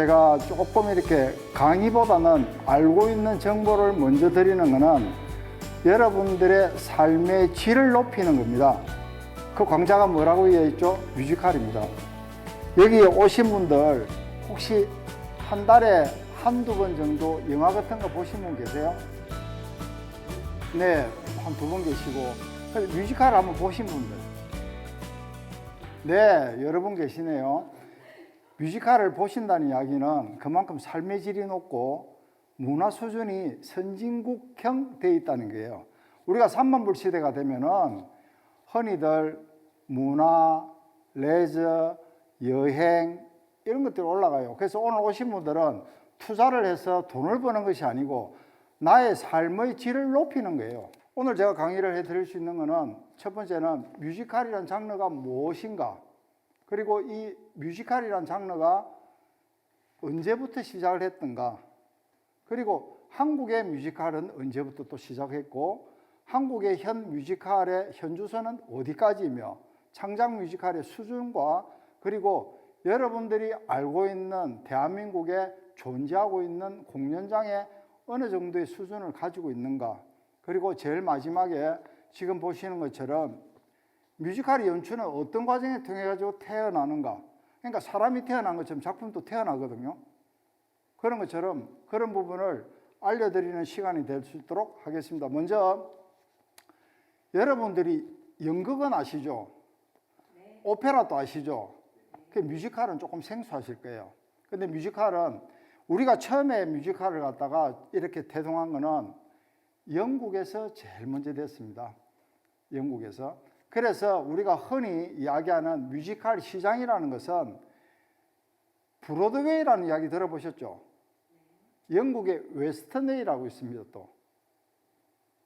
제가 조금 이렇게 강의보다는 알고 있는 정보를 먼저 드리는 것은 여러분들의 삶의 질을 높이는 겁니다. 그 광자가 뭐라고 이어 있죠? 뮤지컬입니다. 여기 오신 분들 혹시 한 달에 한두 번 정도 영화 같은 거 보신 분 계세요? 네, 한두번 계시고 뮤지컬 한번 보신 분들 네, 여러 분 계시네요. 뮤지컬을 보신다는 이야기는 그만큼 삶의 질이 높고 문화 수준이 선진국형 돼 있다는 거예요. 우리가 3만 불 시대가 되면은 흔히들 문화, 레저, 여행 이런 것들이 올라가요. 그래서 오늘 오신 분들은 투자를 해서 돈을 버는 것이 아니고 나의 삶의 질을 높이는 거예요. 오늘 제가 강의를 해 드릴 수 있는 거는 첫 번째는 뮤지컬이라는 장르가 무엇인가? 그리고 이 뮤지컬이라는 장르가 언제부터 시작을 했던가? 그리고 한국의 뮤지컬은 언제부터 또 시작했고 한국의 현 뮤지컬의 현주소는 어디까지이며 창작 뮤지컬의 수준과 그리고 여러분들이 알고 있는 대한민국에 존재하고 있는 공연장의 어느 정도의 수준을 가지고 있는가 그리고 제일 마지막에 지금 보시는 것처럼 뮤지컬의 연출은 어떤 과정을 통해 가지고 태어나는가 그러니까 사람이 태어난 것처럼 작품도 태어나거든요 그런 것처럼 그런 부분을 알려드리는 시간이 될 수 있도록 하겠습니다 먼저 여러분들이 연극은 아시죠? 오페라도 아시죠? 그 뮤지컬은 조금 생소하실 거예요. 근데 뮤지컬은 우리가 처음에 뮤지컬을 갖다가 이렇게 태동한 거는 영국에서 제일 먼저 됐습니다. 영국에서. 그래서 우리가 흔히 이야기하는 뮤지컬 시장이라는 것은 브로드웨이라는 이야기 들어보셨죠? 영국의 웨스턴웨이라고 있습니다, 또.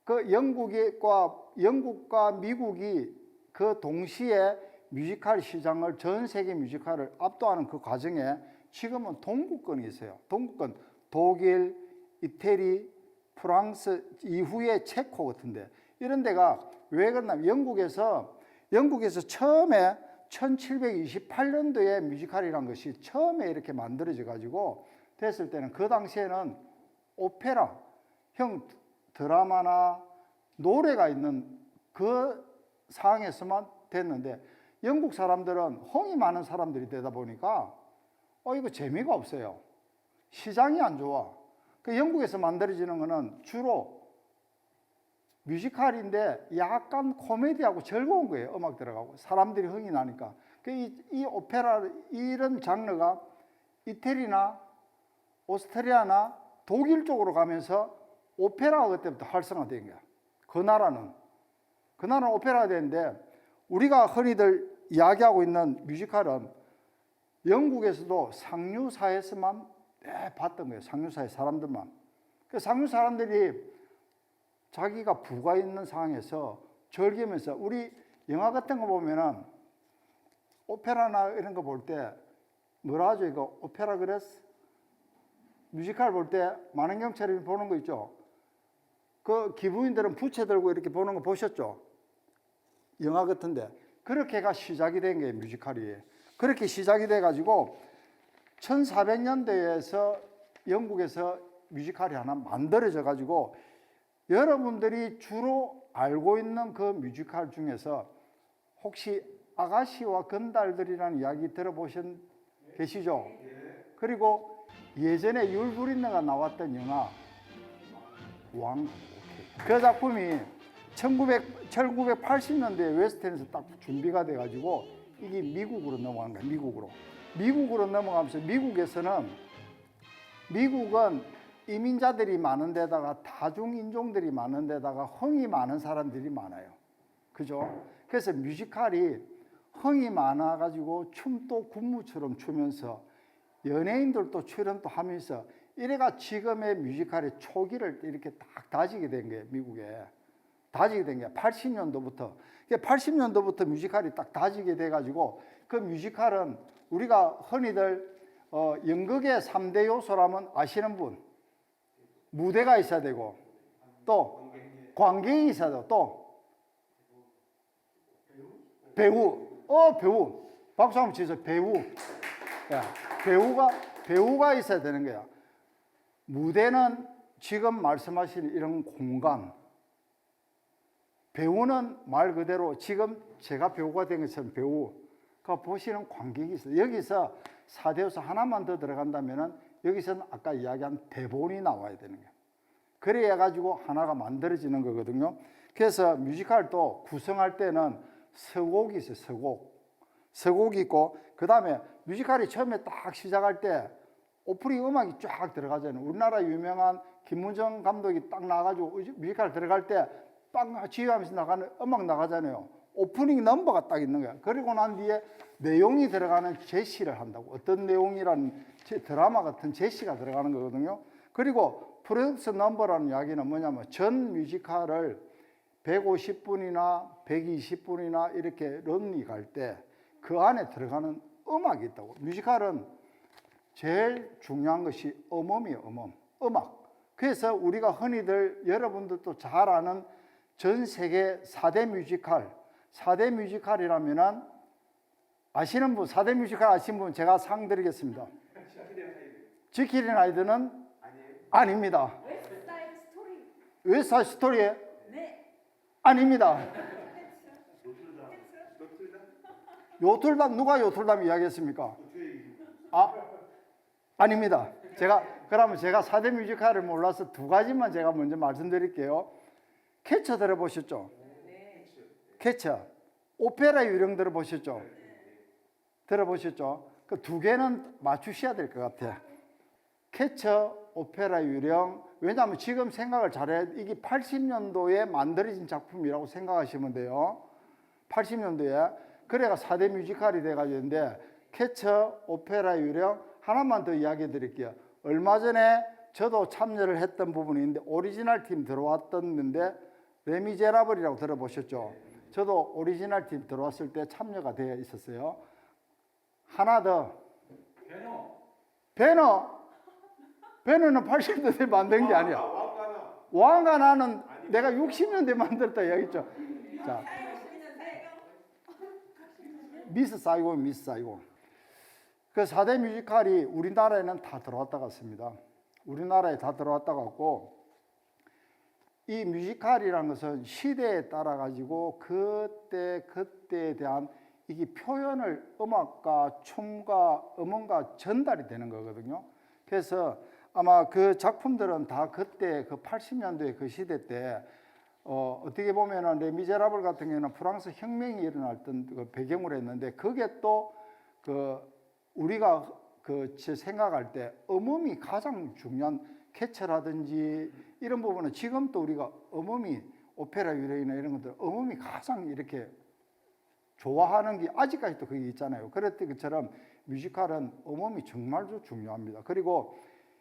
그 영국과 영국과 미국이 그 동시에 뮤지컬 시장을 전 세계 뮤지컬을 압도하는 그 과정에 지금은 동구권이 있어요. 동구권 독일, 이태리, 프랑스 이후에 체코 같은데 이런 데가 왜 그러냐면 영국에서 영국에서 처음에 1728년도에 뮤지컬이라는 것이 처음에 이렇게 만들어져 가지고 됐을 때는 그 당시에는 오페라 형 드라마나 노래가 있는 그 상황에서만 됐는데 영국 사람들은 홍이 많은 사람들이 되다 보니까 어 이거 재미가 없어요. 시장이 안 좋아. 그 영국에서 만들어지는 거는 주로 뮤지컬인데 약간 코미디하고 즐거운 거예요. 음악 들어가고 사람들이 흥이 나니까. 그 이, 이 오페라 이런 장르가 이태리나 오스트리아나 독일 쪽으로 가면서 오페라가 그때부터 활성화된 거야. 그 나라는 그 나라는 오페라가 되는데 우리가 흔히들 이야기하고 있는 뮤지컬은 영국에서도 상류사에서만 네, 봤던 거예요. 상류사의 사람들만. 그 상류 사람들이 자기가 부가 있는 상황에서 즐기면서 우리 영화 같은 거 보면은 오페라나 이런 거 볼 때 뭐라 하죠? 이거 오페라 그랬어? 뮤지컬 볼 때 많은 경찰이 보는 거 있죠? 그 기부인들은 부채 들고 이렇게 보는 거 보셨죠? 영화 같은데 그렇게가 시작이 된 거예요 뮤지컬이 그렇게 시작이 돼 가지고 1400년대에서 영국에서 뮤지컬이 하나 만들어져 가지고 여러분들이 주로 알고 있는 그 뮤지컬 중에서 혹시 아가씨와 건달들이라는 이야기 들어보신 계시죠? 그리고 예전에 율브린너가 나왔던 영화 왕. 그 작품이 1900, 1980년대에 웨스턴에서 딱 준비가 돼가지고 이게 미국으로 넘어간 거야, 미국으로. 미국으로 넘어가면서 미국에서는 미국은 이민자들이 많은 데다가 다중인종들이 많은 데다가 흥이 많은 사람들이 많아요. 그죠? 그래서 뮤지컬이 흥이 많아가지고 춤도 군무처럼 추면서 연예인들도 출연도 하면서 이래가 지금의 뮤지컬의 초기를 이렇게 딱 다지게 된 거예요, 미국에. 다지게 된 거야. 80년도부터. 80년도부터 뮤지컬이 딱 다지게 돼가지고 그 뮤지컬은 우리가 흔히들 어, 연극의 3대 요소라면 아시는 분. 무대가 있어야 되고 또 관객이 있어야 되고 또 배우. 어, 배우. 박수 한번 치세요. 배우. 야, 배우가 배우가 있어야 되는 거야. 무대는 지금 말씀하신 이런 공간. 배우는 말 그대로 지금 제가 배우가 된 것처럼 배우가 보시는 관객이 있어요. 여기서 사대요소 하나만 더 들어간다면은 여기서는 아까 이야기한 대본이 나와야 되는 거예요. 그래야 가지고 하나가 만들어지는 거거든요. 그래서 뮤지컬도 구성할 때는 서곡이 있어요. 서곡. 서곡이 있고 그다음에 뮤지컬이 처음에 딱 시작할 때 오프닝 음악이 쫙 들어가잖아요. 우리나라 유명한 김문정 감독이 딱 나가지고 뮤지컬 들어갈 때 빵 지휘하면서 나가는 음악 나가잖아요. 오프닝 넘버가 딱 있는 거야. 그리고 난 뒤에 내용이 들어가는 제시를 한다고. 어떤 내용이라는 제- 드라마 같은 제시가 들어가는 거거든요. 그리고 프로덕스 넘버라는 이야기는 뭐냐면 전 뮤지컬을 150분이나 120분이나 이렇게 런이 갈때 그 안에 들어가는 음악이 있다고. 뮤지컬은 제일 중요한 것이 음음이에요, 음음. 음악. 그래서 우리가 흔히들 여러분들도 잘 아는 전 세계 4대 뮤지컬, 4대 뮤지컬이라면은 아시는 분, 4대 뮤지컬 아시는 분 제가 상 드리겠습니다. 지키린 아이들은 아닙니다. 웨스트사이드 스토리. 웨스트 스토리에 네. 아닙니다. 요틀담 누가 요틀담 이야기했습니까? 아 아닙니다. 제가 그러면 제가 4대 뮤지컬을 몰라서 두 가지만 제가 먼저 말씀드릴게요. 캐쳐 들어보셨죠? 캐쳐. 오페라 유령 들어보셨죠? 들어보셨죠? 그 두 개는 맞추셔야 될 것 같아. 캐쳐, 오페라 유령. 왜냐하면 지금 생각을 잘해. 이게 80년도에 만들어진 작품이라고 생각하시면 돼요. 80년도에. 그래가 4대 뮤지컬이 돼가지고 있는데, 캐쳐, 오페라 유령. 하나만 더 이야기해 드릴게요. 얼마 전에 저도 참여를 했던 부분이 있는데, 오리지널 팀 들어왔던데, 레미제라블이라고 들어보셨죠? 저도 오리지널 팀 들어왔을 때 참여가 되어 있었어요. 하나 더. 배너. 배너는 80년대 만든 게 아니야. 왕가 나는 내가 60년대 만들었다 이야기했죠. 자, 미스 사이곤, 미스 사이곤. 그 4대 뮤지컬이 우리나라에는 다 들어왔다 갔습니다. 우리나라에 다 들어왔다 갔고, 이 뮤지컬이라는 것은 시대에 따라 가지고 그때 그때에 대한 이게 표현을 음악과 춤과 음원과 전달이 되는 거거든요. 그래서 아마 그 작품들은 다 그때 그 80년도의 그 시대 때 어, 어떻게 보면은 레미제라블 같은 경우는 프랑스 혁명이 일어났던 그 배경으로 했는데 그게 또 그 우리가 그제 생각할 때 음음이 가장 중요한 캐처라든지 이런 부분은 지금도 우리가 음음이 오페라 유래이나 이런 것들 음음이 가장 이렇게 좋아하는 게 아직까지도 그게 있잖아요. 그랬던 것처럼 뮤지컬은 음음이 정말로 중요합니다. 그리고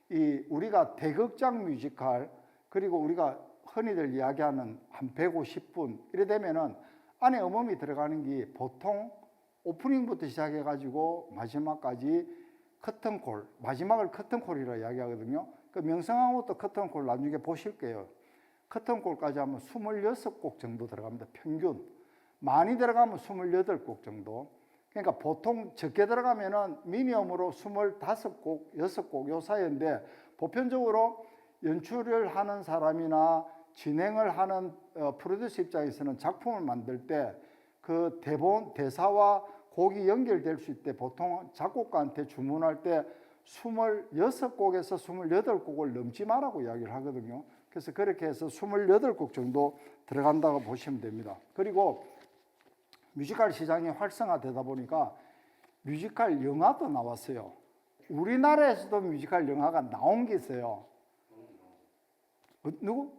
이 우리가 대극장 뮤지컬 그리고 우리가 흔히들 이야기하는 한 150분 이래 되면은 안에 음음이 들어가는 게 보통 오프닝부터 시작해 가지고 마지막까지 커튼콜 마지막을 커튼콜이라 이야기하거든요. 그 명성황후도 커튼콜 나중에 보실 거예요. 커튼콜까지 하면 26곡 정도 들어갑니다. 평균. 많이 들어가면 28곡 정도. 그러니까 보통 적게 들어가면은 미니엄으로 25곡, 6곡 요 사이인데 보편적으로 연출을 하는 사람이나 진행을 하는 어, 프로듀서 입장에서는 작품을 만들 때 그 대본, 대사와 곡이 연결될 수 있대 보통 작곡가한테 주문할 때 26곡에서 28곡을 넘지 말라고 이야기를 하거든요. 그래서 그렇게 해서 28곡 정도 들어간다고 보시면 됩니다. 그리고 뮤지컬 시장이 활성화되다 보니까 뮤지컬 영화도 나왔어요. 우리나라에서도 뮤지컬 영화가 나온 게 있어요. 어, 누구?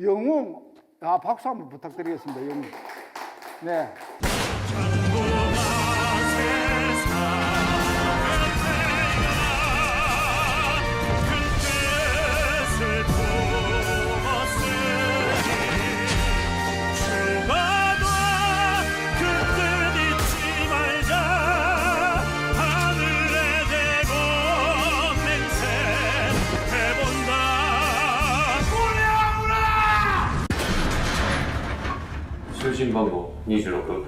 영웅. 아, 박수 한번 부탁드리겠습니다. 영웅. 네. 우랴囚人番号26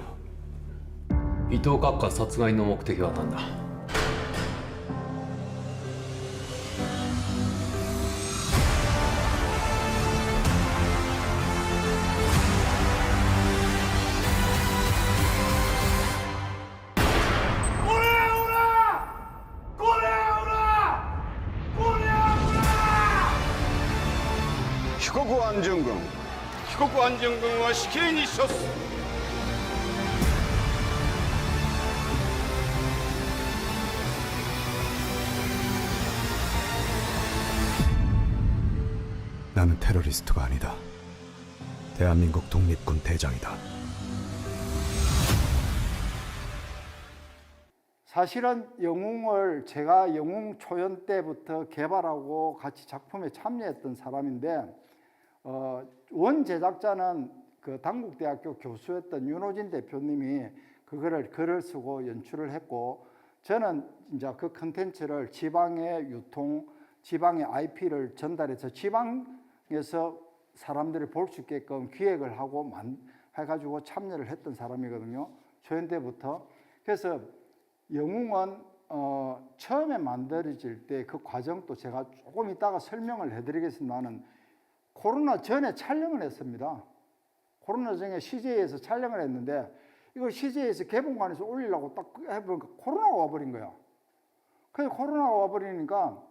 伊藤閣下殺害の目的は何だ？ 시케인이 있었어. 나는 테러리스트가 아니다. 대한민국 독립군 대장이다. 사실은 영웅을 제가 영웅 초연 때부터 개발하고 같이 작품에 참여했던 사람인데 어, 원 제작자는 그 당국대학교 교수였던 윤호진 대표님이 그거를 글을 쓰고 연출을 했고 저는 이제 그 컨텐츠를 지방에 유통, 지방의 IP를 전달해서 지방에서 사람들이 볼 수 있게끔 기획을 하고 만, 해가지고 참여를 했던 사람이거든요. 초연 때부터. 그래서 영웅은 어, 처음에 만들어질 때 그 과정도 제가 조금 이따가 설명을 해드리겠습니다는 코로나 전에 촬영을 했습니다. 코로나 전에 CJ에서 촬영을 했는데 이걸 CJ에서 개봉관에서 올리려고 딱 해보니까 코로나가 와버린 거야. 그 코로나가 와버리니까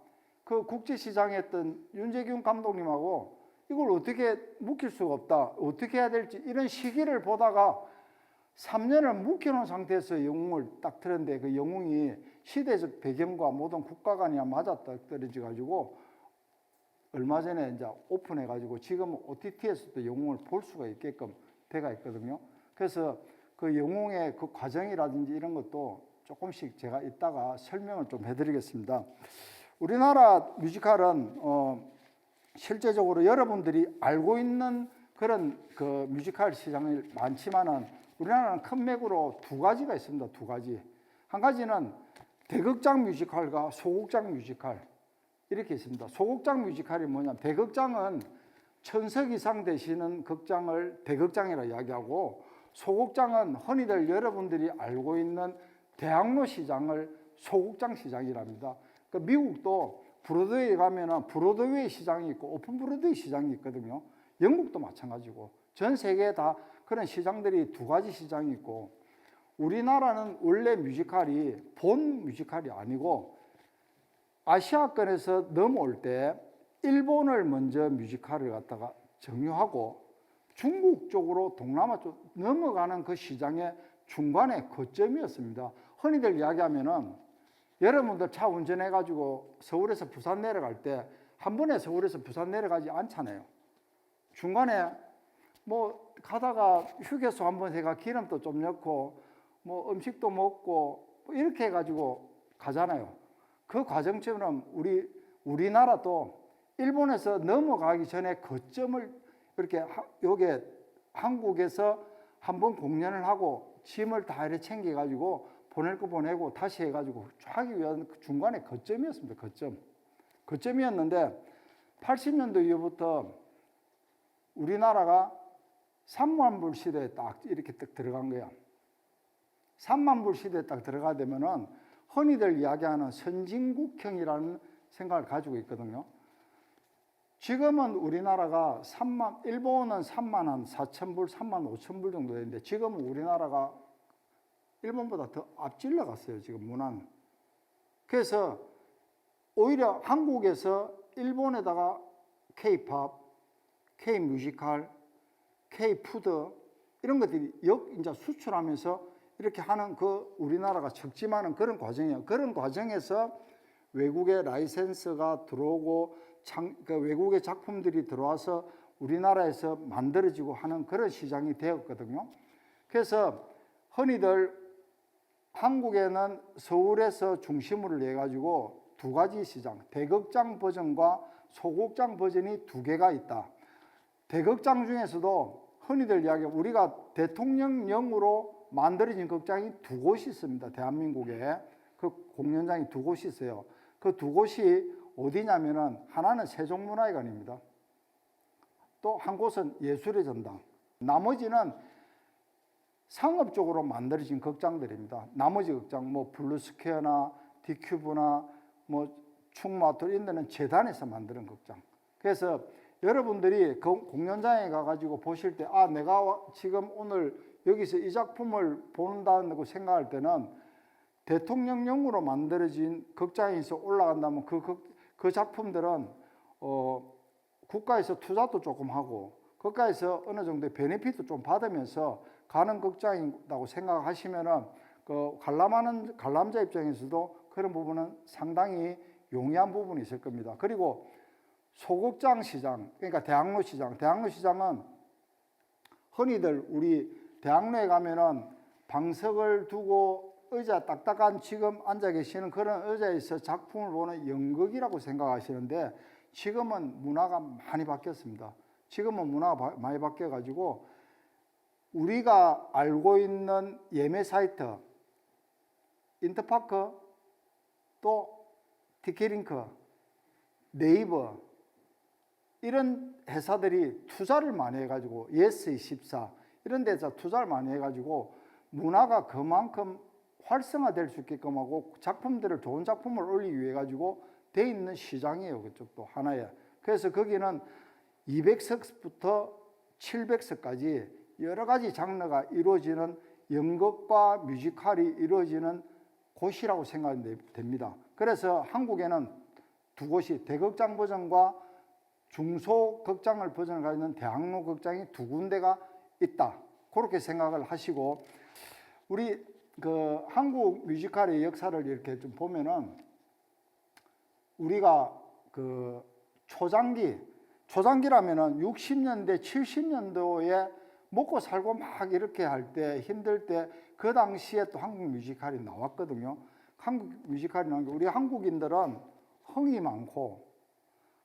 그 국제시장에 했던 윤재균 감독님하고 이걸 어떻게 묵힐 수가 없다. 어떻게 해야 될지 이런 시기를 보다가 3년을 묵혀놓은 상태에서 영웅을 딱 틀었는데 그 영웅이 시대적 배경과 모든 국가 간이 맞아 떨어져 가지고 얼마 전에 이제 오픈해 가지고 지금 OTT에서도 영웅을 볼 수가 있게끔 돼가 있거든요. 그래서 그 영웅의 그 과정이라든지 이런 것도 조금씩 제가 이따가 설명을 좀 해드리겠습니다. 우리나라 뮤지컬은 어 실제적으로 여러분들이 알고 있는 그런 그 뮤지컬 시장이 많지만은 우리나라는 큰 맥으로 두 가지가 있습니다. 두 가지. 한 가지는 대극장 뮤지컬과 소극장 뮤지컬 이렇게 있습니다. 소극장 뮤지컬이 뭐냐? 대극장은 천석 이상 되시는 극장을 대극장이라 이야기하고 소극장은 흔히들 여러분들이 알고 있는 대학로 시장을 소극장 시장이랍니다. 그 미국도 브로드웨이 가면은 브로드웨이 시장이 있고 오픈 브로드웨이 시장이 있거든요. 영국도 마찬가지고 전 세계에 다 그런 시장들이 두 가지 시장이 있고 우리나라는 원래 뮤지컬이 본 뮤지컬이 아니고 아시아권에서 넘어올 때 일본을 먼저 뮤지컬을 갖다가 정유하고 중국 쪽으로 동남아 쪽 넘어가는 그 시장의 중간에 거점이었습니다. 흔히들 이야기하면은 여러분들 차 운전해 가지고 서울에서 부산 내려갈 때 한 번에 서울에서 부산 내려가지 않잖아요. 중간에 뭐 가다가 휴게소 한 번 해가 기름도 좀 넣고 뭐 음식도 먹고 뭐 이렇게 해가지고 가잖아요. 그 과정처럼 우리 우리나라도 일본에서 넘어가기 전에 거점을 이렇게 하, 요게 한국에서 한번 공연을 하고 짐을 다 이렇게 챙겨 가지고 보낼 거 보내고 다시 해 가지고 하기 위한 그 중간에 거점이었습니다. 거점. 거점이었는데 80년도 이후부터 우리나라가 3만 불 시대에 딱 이렇게 딱 들어간 거야. 3만 불 시대에 딱 들어가 되면은 흔히들 이야기하는 선진국형이라는 생각을 가지고 있거든요. 지금은 우리나라가 3만, 일본은 3만 한 4천 불, 3만 5천 불 정도 되는데 지금은 우리나라가 일본보다 더 앞질러 갔어요, 지금 문화는. 그래서 오히려 한국에서 일본에다가 K-팝, K-뮤지컬, K-푸드 이런 것들이 역 이제 수출하면서 이렇게 하는 그 우리나라가 적지만은 그런 과정이에요. 그런 과정에서 외국의 라이센스가 들어오고 장, 그 외국의 작품들이 들어와서 우리나라에서 만들어지고 하는 그런 시장이 되었거든요. 그래서 흔히들 한국에는 서울에서 중심으로 내 가지고 두 가지 시장, 대극장 버전과 소극장 버전이 두 개가 있다. 대극장 중에서도 흔히들 이야기 우리가 대통령령으로 만들어진 극장이 두 곳이 있습니다. 대한민국에 그 공연장이 두 곳이 있어요. 그 두 곳이 어디냐면은 하나는 세종문화회관입니다. 또 한 곳은 예술의 전당. 나머지는 상업적으로 만들어진 극장들입니다. 나머지 극장 뭐 블루스퀘어나 디큐브나 뭐 충마토 이런 데는 재단에서 만드는 극장. 그래서 여러분들이 그 공연장에 가가지고 보실 때, 아, 내가 와- 지금 오늘 여기서 이 작품을 본다고 생각할 때는 대통령령으로 만들어진 극장에서 올라간다면 그, 극- 그 작품들은 어, 국가에서 투자도 조금 하고 국가에서 어느 정도의 베네핏도 좀 받으면서 가는 극장이라고 생각하시면은 그 관람하는 관람자 입장에서도 그런 부분은 상당히 용이한 부분이 있을 겁니다. 그리고 소극장 시장, 그러니까 대학로 시장, 대학로 시장은 흔히들 우리 대학로에 가면은 방석을 두고 의자 딱딱한 지금 앉아 계시는 그런 의자에서 작품을 보는 연극이라고 생각하시는데 지금은 문화가 많이 바뀌었습니다. 지금은 문화가 바- 많이 바뀌어 가지고 우리가 알고 있는 예매 사이트 인터파크 또 티켓링크 네이버 이런 회사들이 투자를 많이 해가지고 예스24 이런 데서 투자를 많이 해가지고 문화가 그만큼 활성화될 수 있게끔 하고 작품들을 좋은 작품을 올리기 위해 가지고 돼 있는 시장이에요 그쪽도 하나에 그래서 거기는 200석부터 700석까지 여러 가지 장르가 이루어지는 연극과 뮤지컬이 이루어지는 곳이라고 생각이 됩니다. 그래서 한국에는 두 곳이 대극장 버전과 중소 극장을 버전을 가지고 있는 대학로 극장이 두 군데가 있다. 그렇게 생각을 하시고 우리 그 한국 뮤지컬의 역사를 이렇게 좀 보면은 우리가 그 초장기 초장기라면은 60년대 70년도에 먹고 살고 막 이렇게 할 때 힘들 때 그 당시에 또 한국 뮤지컬이 나왔거든요. 한국 뮤지컬이 나온 게 우리 한국인들은 흥이 많고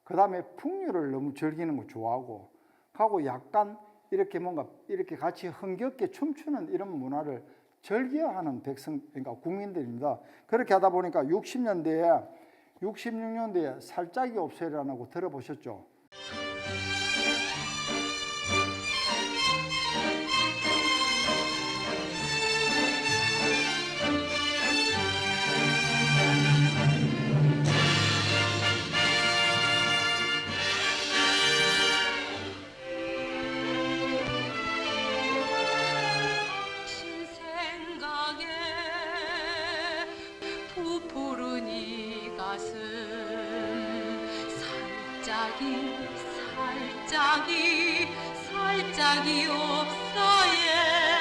그 다음에 풍류를 너무 즐기는 거 좋아하고 하고 약간 이렇게 뭔가 이렇게 같이 흥겹게 춤추는 이런 문화를 즐겨하는 백성 그러니까 국민들입니다. 그렇게 하다 보니까 60년대에 66년대에 살짝이 없애라고 들어보셨죠? 살짝이 살짝이 살짝이 없어예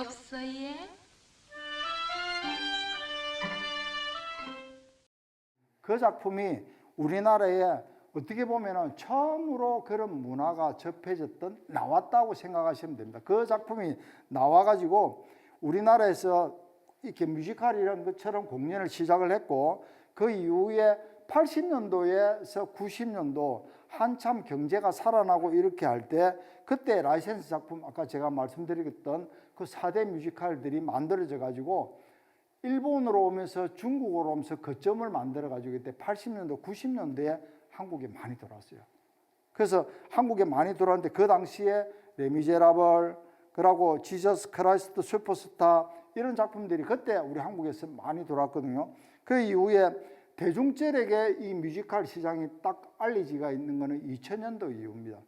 없어예 그 작품이 우리나라에 어떻게 보면은 처음으로 그런 문화가 접해졌던 나왔다고 생각하시면 됩니다. 그 작품이 나와가지고 우리나라에서 이렇게 뮤지컬이라는 것처럼 공연을 시작을 했고 그 이후에 80년도에서 90년도 한참 경제가 살아나고 이렇게 할 때 그때 라이센스 작품 아까 제가 말씀드렸던 그 4대 뮤지컬들이 만들어져 가지고 일본으로 오면서 중국으로 오면서 거점을 만들어 가지고 그때 80년도, 90년대에 한국에 많이 들어왔어요. 그래서 한국에 많이 들어왔는데 그 당시에 레미제라블, 그러고 지저스 크라이스트 슈퍼스타 이런 작품들이 그때 우리 한국에서 많이 들어왔거든요. 그 이후에 대중들에게 이 뮤지컬 시장이 딱 알려지가 있는 것은 2000년도 이후입니다.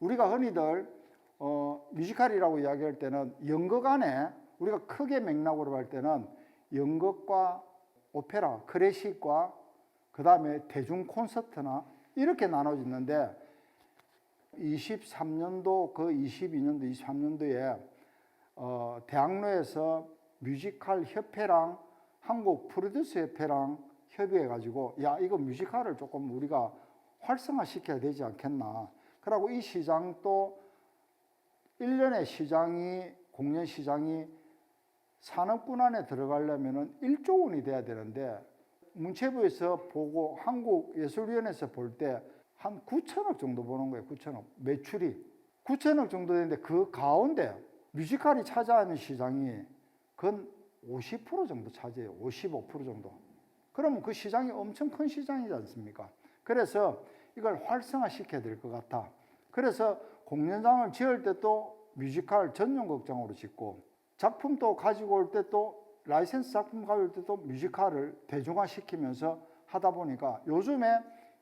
우리가 흔히들 어, 뮤지컬이라고 이야기할 때는 연극 안에 우리가 크게 맥락으로 할 때는 연극과 오페라, 클래식과 그 다음에 대중 콘서트나 이렇게 나눠지는데 23년도 그 22년도 23년도에 어, 대학로에서 뮤지컬 협회랑 한국 프로듀스 협회랑 협의해 가지고 야 이거 뮤지컬을 조금 우리가 활성화 시켜야 되지 않겠나. 그러고 이 시장도 1년에 시장이 공연 시장이 산업군 안에 들어가려면은 1조 원이 돼야 되는데 문체부에서 보고 한국예술위원회에서 볼 때 한 9천억 정도 보는 거예요. 9천억 매출이 9천억 정도 되는데 그 가운데 뮤지컬이 차지하는 시장이 건50% 정도 차지해요. 55% 정도. 그러면 그 시장이 엄청 큰 시장이지 않습니까? 그래서 이걸 활성화 시켜야 될 것 같아. 그래서 공연장을 지을 때도 뮤지컬 전용 극장으로 짓고 작품도 가지고 올 때 또 라이센스 작품 가져올 때도 뮤지컬을 대중화 시키면서 하다 보니까 요즘에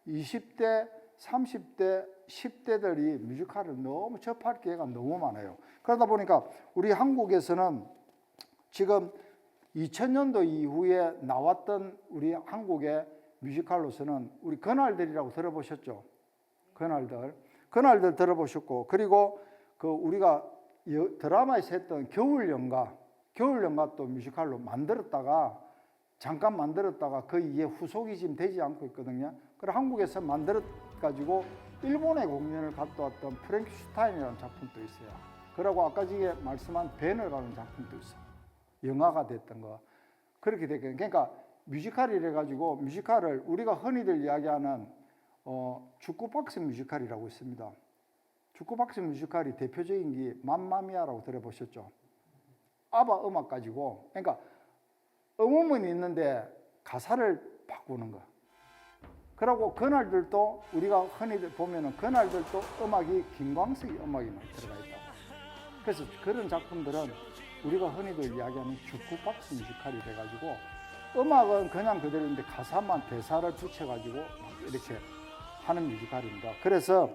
20대, 30대, 10대들이 뮤지컬을 너무 접할 기회가 너무 많아요. 그러다 보니까 우리 한국에서는 지금 2000년도 이후에 나왔던 우리 한국의 뮤지컬로서는 우리 그날들이라고 들어보셨죠? 그날들. 그날들 들어보셨고 그리고 그 우리가 여- 드라마에서 했던 겨울 연가, 겨울 연가 또 뮤지컬로 만들었다가 잠깐 만들었다가 그 이후에 후속이 지금 되지 않고 있거든요. 그래 한국에서 만들어 가지고 일본에 공연을 갔다 왔던 프랭키슈타인이라는 작품도 있어요. 그리고 아까 전에 말씀한 베너라는 작품도 있어요. 영화가 됐던 거 그렇게 됐거든요. 그러니까 뮤지컬이래 가지고 뮤지컬을 우리가 흔히들 이야기하는 어, 주쿠박스 뮤지컬이라고 있습니다. 주쿠박스 뮤지컬이 대표적인 게 맘마미아라고 들어보셨죠? 아바 음악 가지고 그러니까 음음은 있는데 가사를 바꾸는 거. 그리고 그날들도 우리가 흔히들 보면은 그날들도 음악이 김광석의 음악이 많이 들어가 있다고. 그래서 그런 작품들은 우리가 흔히들 이야기하는 주쿠박스 뮤지컬이 돼가지고 음악은 그냥 그대로인데 가사만 대사를 붙여가지고 막 이렇게 하는 뮤지컬입니다. 그래서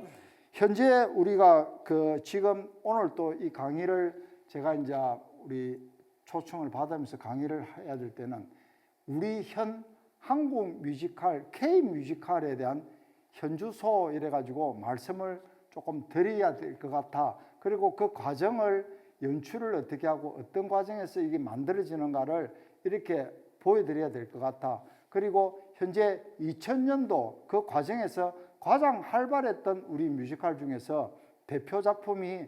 현재 우리가 그 지금 오늘 또 이 강의를 제가 이제 우리 초청을 받으면서 강의를 해야 될 때는 우리 현 한국 뮤지컬 K 뮤지컬에 대한 현주소 이래 가지고 말씀을 조금 드려야 될 것 같아. 그리고 그 과정을 연출을 어떻게 하고 어떤 과정에서 이게 만들어지는가를 이렇게 보여드려야 될 것 같아. 그리고 현재 2000년도 그 과정에서 가장 활발했던 우리 뮤지컬 중에서 대표 작품이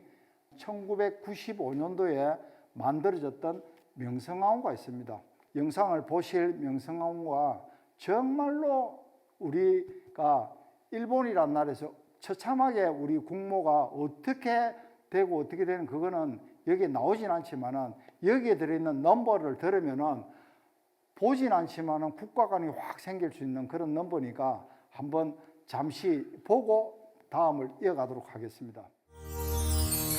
1995년도에 만들어졌던 명성황후가 있습니다. 영상을 보실 명성황후가 정말로 우리가 일본이란 나라에서 처참하게 우리 국모가 어떻게 되고 어떻게 되는 그거는 여기에 나오진 않지만은 여기에 들어있는 넘버를 들으면은 보진 않지만은 국가관이 확 생길 수 있는 그런 넘버니까 한번 잠시 보고 다음을 이어가도록 하겠습니다.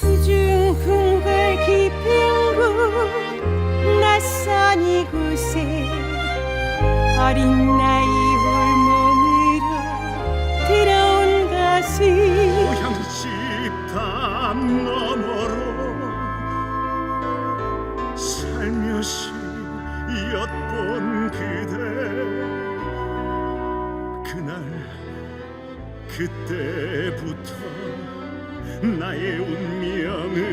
그중 흥글 깊은 곳 낯선 이곳에 어린 나이 홀몸으로 들어온 것은 고향집 담 그때부터 나의 그대